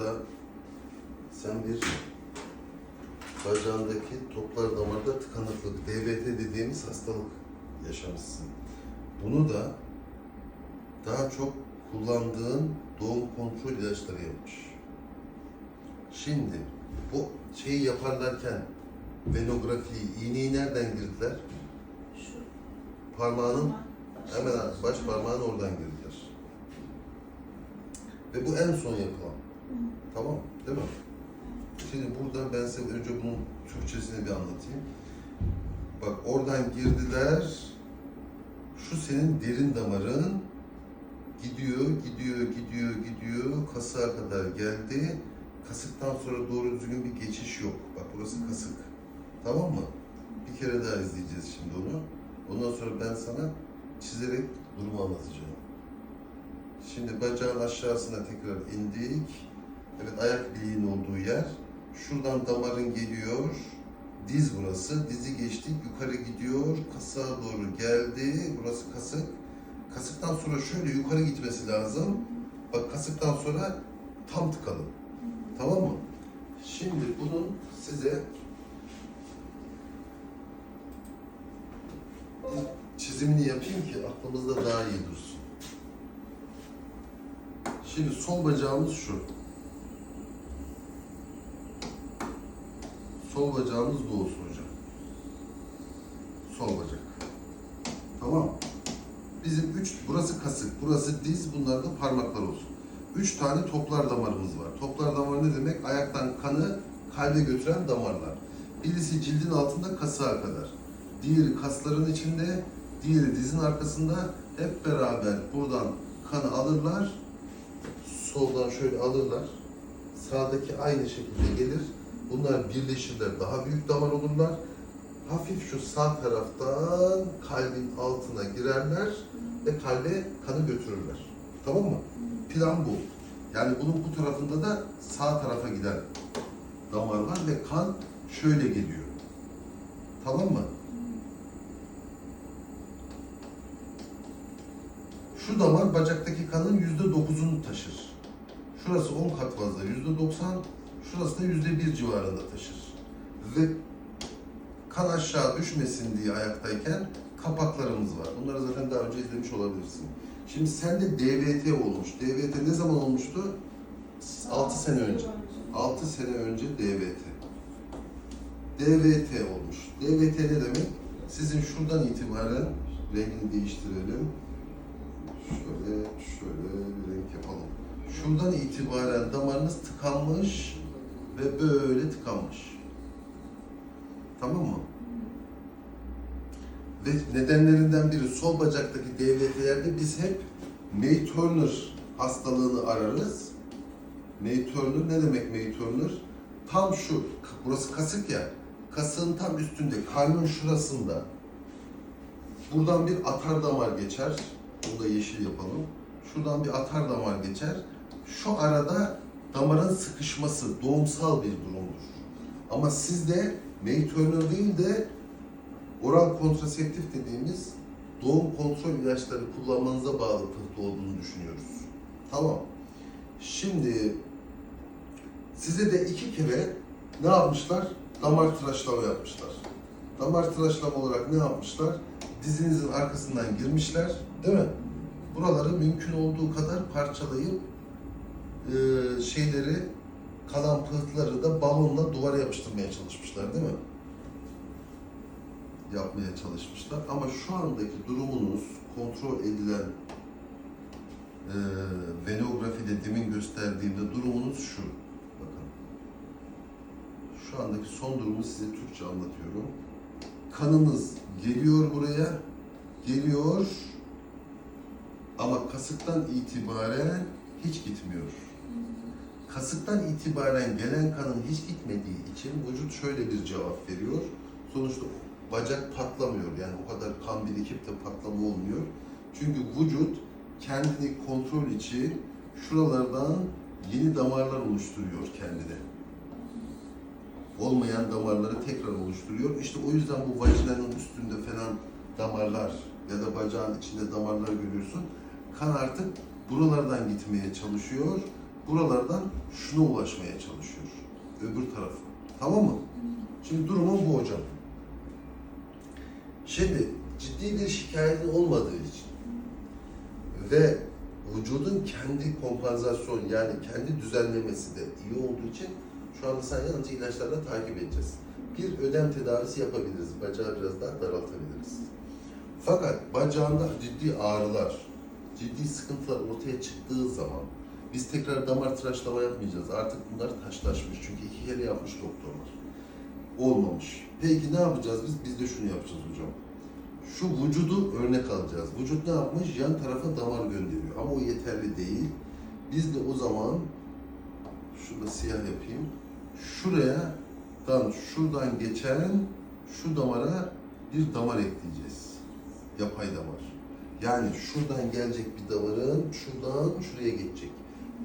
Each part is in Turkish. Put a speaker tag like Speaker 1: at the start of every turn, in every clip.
Speaker 1: burada sen bir bacağındaki toplar damarda tıkanıklık, DVT dediğimiz hastalık yaşamışsın. Bunu da daha çok kullandığın doğum kontrol ilaçları yapmış. Şimdi bu şeyi yaparlarken venografiyi, iğneyi nereden girdiler?
Speaker 2: Şu
Speaker 1: Parmağının hemen baş parmağın oradan girdiler. Ve bu en son yapılan. Tamam? Değil mi? Şimdi burada ben size önce bunun Türkçesini bir anlatayım. Bak oradan girdiler. Şu senin derin damarın gidiyor, gidiyor, gidiyor, gidiyor. Kasığa kadar geldi. Kasıktan sonra doğru düzgün bir geçiş yok. Bak burası kasık. Tamam mı? Bir kere daha izleyeceğiz şimdi onu. Ondan sonra ben sana çizerek durumu anlatacağım. Şimdi bacağın aşağısına tekrar indik. Evet ayak bileğinin olduğu yer. Şuradan damarın geliyor. Diz burası. Dizi geçtik. Yukarı gidiyor. Kasığa doğru geldi. Burası kasık. Kasıktan sonra şöyle yukarı gitmesi lazım. Bak kasıktan sonra tam tıkalı. Tamam mı? Şimdi bunun size çizimini yapayım ki aklımızda daha iyi dursun. Şimdi sol bacağımız şu. Sol bacağımız bu olsun hocam. Sol bacak. Tamam. Bizim üç, burası kasık, burası diz, bunlar da parmaklar olsun. Üç tane toplar damarımız var. Toplar damar ne demek? Ayaktan kanı kalbe götüren damarlar. Birisi cildin altında kasığa kadar. Diğeri kasların içinde, diğeri dizin arkasında. Hep beraber buradan kanı alırlar. Soldan şöyle alırlar. Sağdaki aynı şekilde gelir. Bunlar birleşirler. Daha büyük damar olurlar. Hafif şu sağ taraftan kalbin altına girerler ve kalbe kanı götürürler. Tamam mı? Plan bu. Yani bunun bu tarafında da sağ tarafa giden damar var ve kan şöyle geliyor. Tamam mı? Şu damar bacaktaki kanın yüzde dokuzunu taşır. Şurası 10 kat fazla, yüzde doksan, şurası da yüzde bir civarında taşır. Ve kan aşağı düşmesin diye ayaktayken kapaklarımız var. Bunları zaten daha önce izlemiş olabilirsin. Şimdi sende DVT olmuş. DVT ne zaman olmuştu? 6 sene önce. 6 sene önce DVT. DVT olmuş. DVT ne demek? Sizin şuradan itibaren rengini değiştirelim. Şöyle, şöyle bir renk yapalım. Şuradan itibaren damarınız tıkanmış ve böyle tıkanmış. Tamam mı? Ve nedenlerinden biri sol bacaktaki DVT'lerde biz hep May Turner hastalığını ararız. May Turner ne demek May Turner? Tam şu, burası kasık ya, kasığın tam üstünde, karnın şurasında. Buradan bir atar damar geçer. Bunu da yeşil yapalım. Şuradan bir atar damar geçer. Şu arada damarın sıkışması doğumsal bir durumdur. Ama sizde May Turner değil de oral kontraseptif dediğimiz doğum kontrol ilaçları kullanmanıza bağlı pıhtı olduğunu düşünüyoruz. Tamam. Şimdi size de iki kere ne yapmışlar? Damar tıraşlama yapmışlar. Damar tıraşlama olarak ne yapmışlar? Dizinizin arkasından girmişler, değil mi? Buraları mümkün olduğu kadar parçalayıp e, şeyleri kalan pıhtıları da balonla duvara yapıştırmaya çalışmışlar, değil mi? Yapmaya çalışmışlar. Ama şu andaki durumunuz kontrol edilen e, venografide demin gösterdiğimde durumunuz şu. Bakın. Şu andaki son durumu size Türkçe anlatıyorum. Kanınız geliyor buraya, geliyor ama kasıktan itibaren hiç gitmiyor. Kasıktan itibaren gelen kanın hiç gitmediği için vücut şöyle bir cevap veriyor. Sonuçta bacak patlamıyor yani o kadar kan birikip de patlama olmuyor. Çünkü vücut kendini kontrol için şuralardan yeni damarlar oluşturuyor kendine. Olmayan damarları tekrar oluşturuyor. İşte o yüzden bu vajinanın üstünde falan damarlar ya da bacağın içinde damarlar görüyorsun. Kan artık buralardan gitmeye çalışıyor buralardan şuna ulaşmaya çalışıyor. Öbür tarafa. Tamam mı? Şimdi durumum bu hocam. Şimdi ciddi bir şikayetin olmadığı için ve vücudun kendi kompensasyon yani kendi düzenlemesi de iyi olduğu için şu anda sen yalnızca ilaçlarla takip edeceğiz. Bir ödem tedavisi yapabiliriz. Bacağı biraz daha daraltabiliriz. Fakat bacağında ciddi ağrılar, ciddi sıkıntılar ortaya çıktığı zaman biz tekrar damar tıraşlama yapmayacağız. Artık bunlar taşlaşmış. Çünkü iki kere yapmış doktorlar. Olmamış. Peki ne yapacağız biz? Biz de şunu yapacağız hocam. Şu vücudu örnek alacağız. Vücut ne yapmış? Yan tarafa damar gönderiyor. Ama o yeterli değil. Biz de o zaman şurada siyah yapayım. Şuraya dan şuradan geçen şu damara bir damar ekleyeceğiz. Yapay damar. Yani şuradan gelecek bir damarın şuradan şuraya geçecek.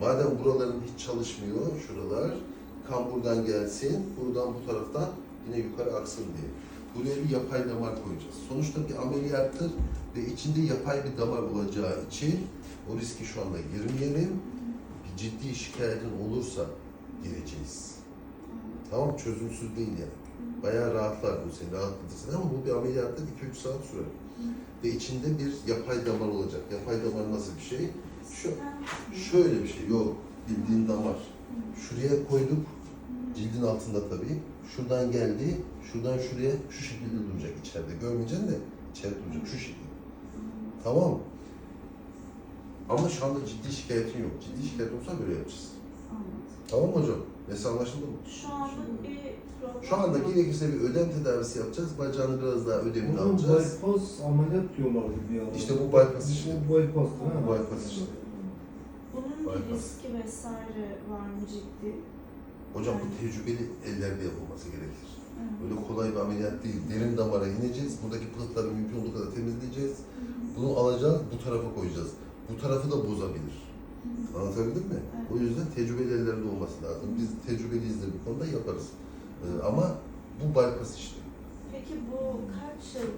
Speaker 1: Madem buraların hiç çalışmıyor şuralar, kan buradan gelsin, buradan bu taraftan yine yukarı aksın diye. Buraya bir yapay damar koyacağız. Sonuçta bir ameliyattır ve içinde yapay bir damar olacağı için o riski şu anda girmeyelim. Bir ciddi şikayetin olursa gireceğiz. Tamam çözümsüz değil yani. Bayağı rahatlar bu seni, rahatlatırsın ama bu bir ameliyatta 2-3 saat sürer. Ve içinde bir yapay damar olacak. Yapay damar nasıl bir şey? Şu, şöyle bir şey. Yok, bildiğin damar. Şuraya koyduk, cildin altında tabii. Şuradan geldi, şuradan şuraya şu şekilde duracak içeride. Görmeyeceksin de içeride duracak şu şekilde. Tamam? Ama şu anda ciddi şikayetin yok. Ciddi şikayet olsa böyle yapacağız. Tamam mı hocam? Mesela anlaşıldı mı?
Speaker 2: Şu anda bir problem
Speaker 1: Şu anda
Speaker 2: yok.
Speaker 1: gerekirse bir ödem tedavisi yapacağız. Bacağını biraz daha ödemini
Speaker 3: Hocam
Speaker 1: alacağız.
Speaker 3: bypass ameliyat diyorlardı bir ara.
Speaker 1: İşte bu bypass işte.
Speaker 3: Bu bypass değil mi?
Speaker 1: Bu bypass işte.
Speaker 2: Bunun
Speaker 1: Bypass.
Speaker 2: bir riski vesaire var mı ciddi?
Speaker 1: Hocam bu tecrübeli ellerde yapılması gerekir.
Speaker 2: Evet.
Speaker 1: Öyle kolay bir ameliyat değil. Derin damara ineceğiz. Buradaki pıhtıları mümkün olduğu kadar temizleyeceğiz. Bunu alacağız, bu tarafa koyacağız. Bu tarafı da bozabilir. Anlatabildim mi?
Speaker 2: Evet.
Speaker 1: O yüzden tecrübeli ellerde olması lazım. Biz tecrübeliyizdir bu konuda yaparız. Ee, ama bu bypass işte.
Speaker 2: Peki bu kaç yıl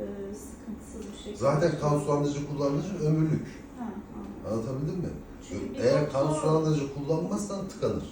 Speaker 2: e, sıkıntısız bir şekilde?
Speaker 1: Zaten kan sulandırıcı kullanıcı ömürlük.
Speaker 2: Ha, ha.
Speaker 1: Anlatabildim mi?
Speaker 2: Çünkü
Speaker 1: Eğer kan
Speaker 2: doktor-
Speaker 1: sulandırıcı kullanmazsan tıkanır.